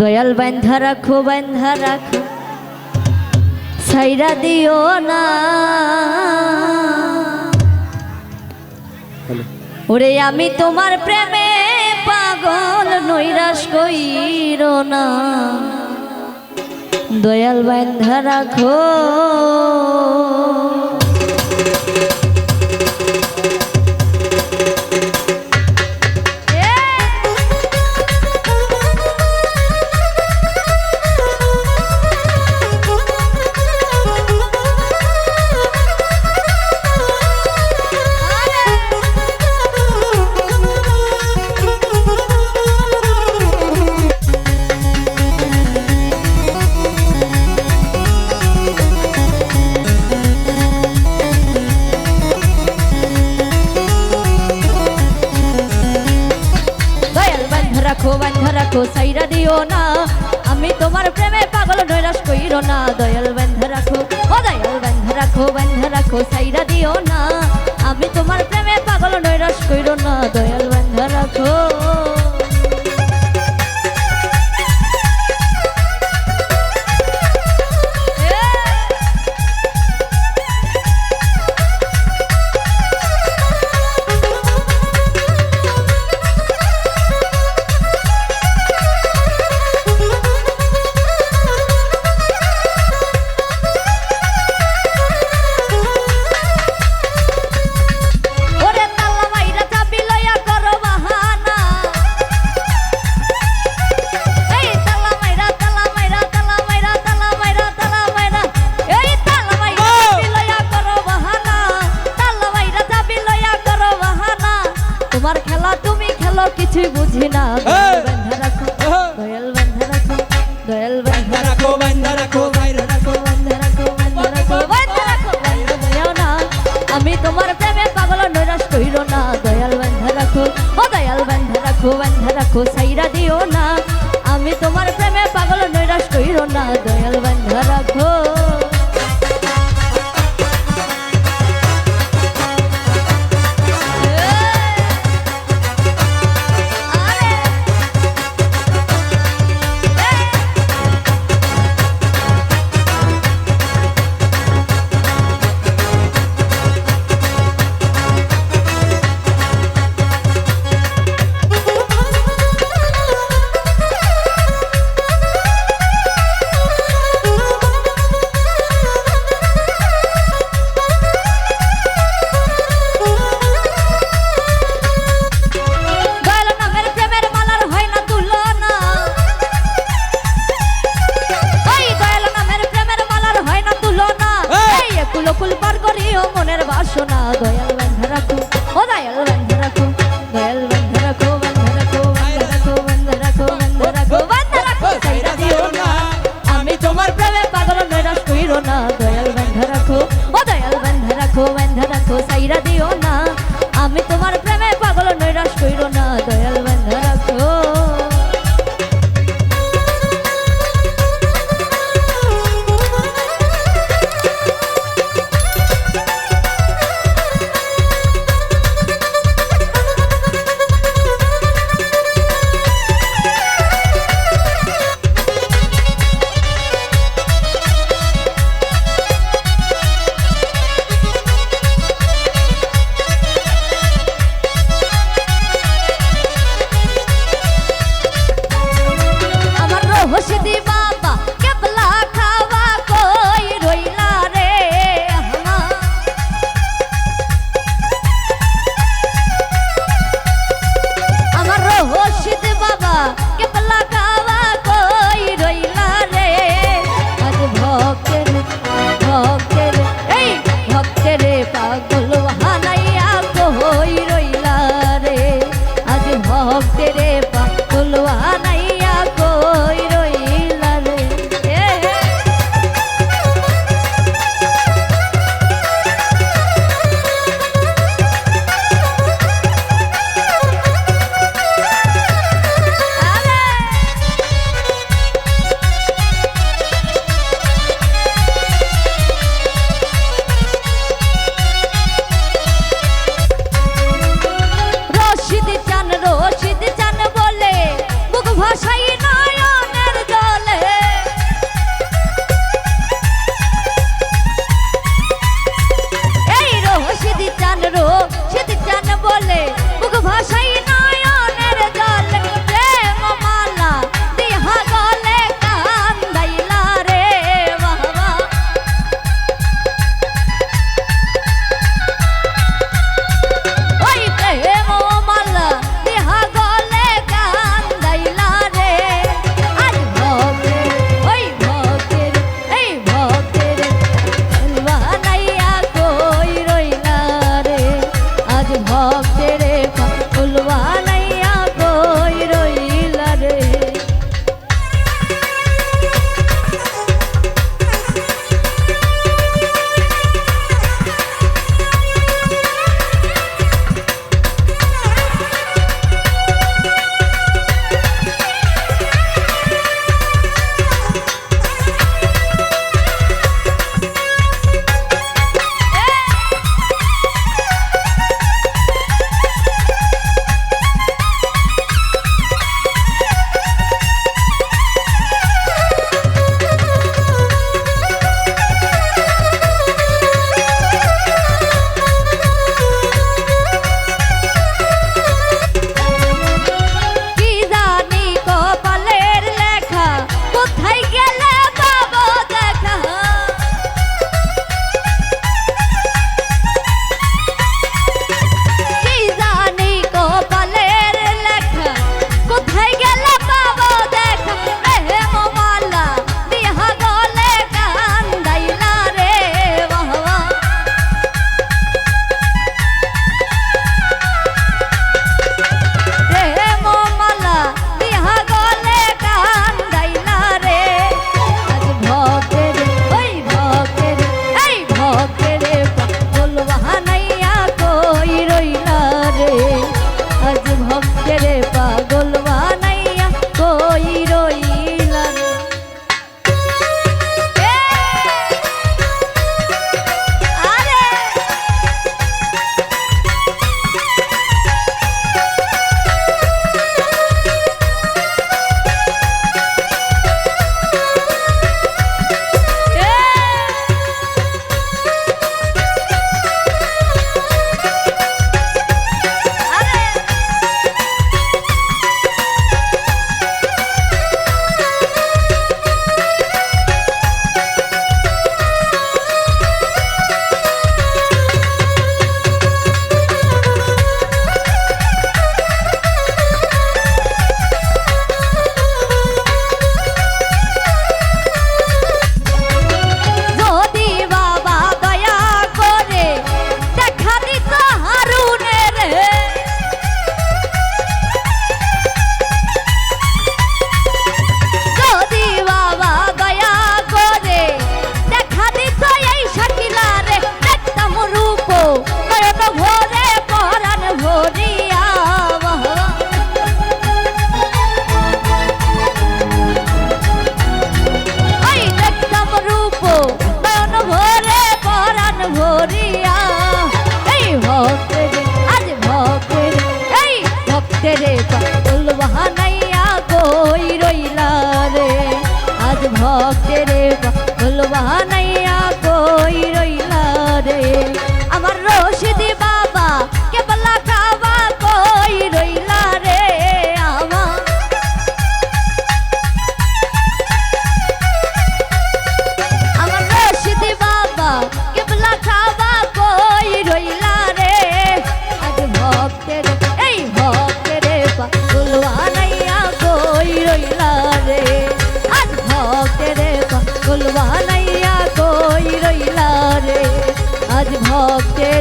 দয়াল বান্ধা রাখো বান্ধা রাখো সাইরা দিও না। ওরে আমি তোমার প্রেমে পাগল নৈরাশ কইর না। দয়াল বান্ধা রাখো। রাখো দিও না। আমি তোমার প্রেমে পাগল, নৈরাশ কইর না। দয়াল বান্ধ রাখো, ও দয়াল বান্ধ রাখো বান্ধ রাখো সাইরা দিও না। আমি তোমার প্রেমে পাগল, নৈরাশ কইর না। দয়াল কিছুই না বান্ধা রাখো দয়াল বান্ধা রাখো দয়াল বান্ধা রাখো বান্ধা রাখো বাইরে রাখো বান্ধা রাখো বান্ধা রাখো বান্ধা রাখো বান্ধা না আমি তোমার প্রেমে পাগল নৈরাশ কইরো না দয়াল বান্ধা রাখো ও দয়াল বান্ধা রাখো বান্ধা রাখো সাইরা দিও না আমি তোমার প্রেমে পাগল নৈরাশ কইরো না দয়াল কইরো না দয়াল বান্ধা রাখো। ও দয়াল বান্ধা রাখো বান্ধা রাখো সাইরা দিও না।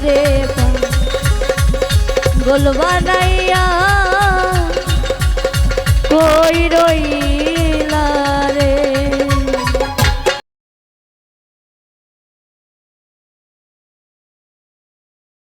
রে গোল বানাইয়া কই রই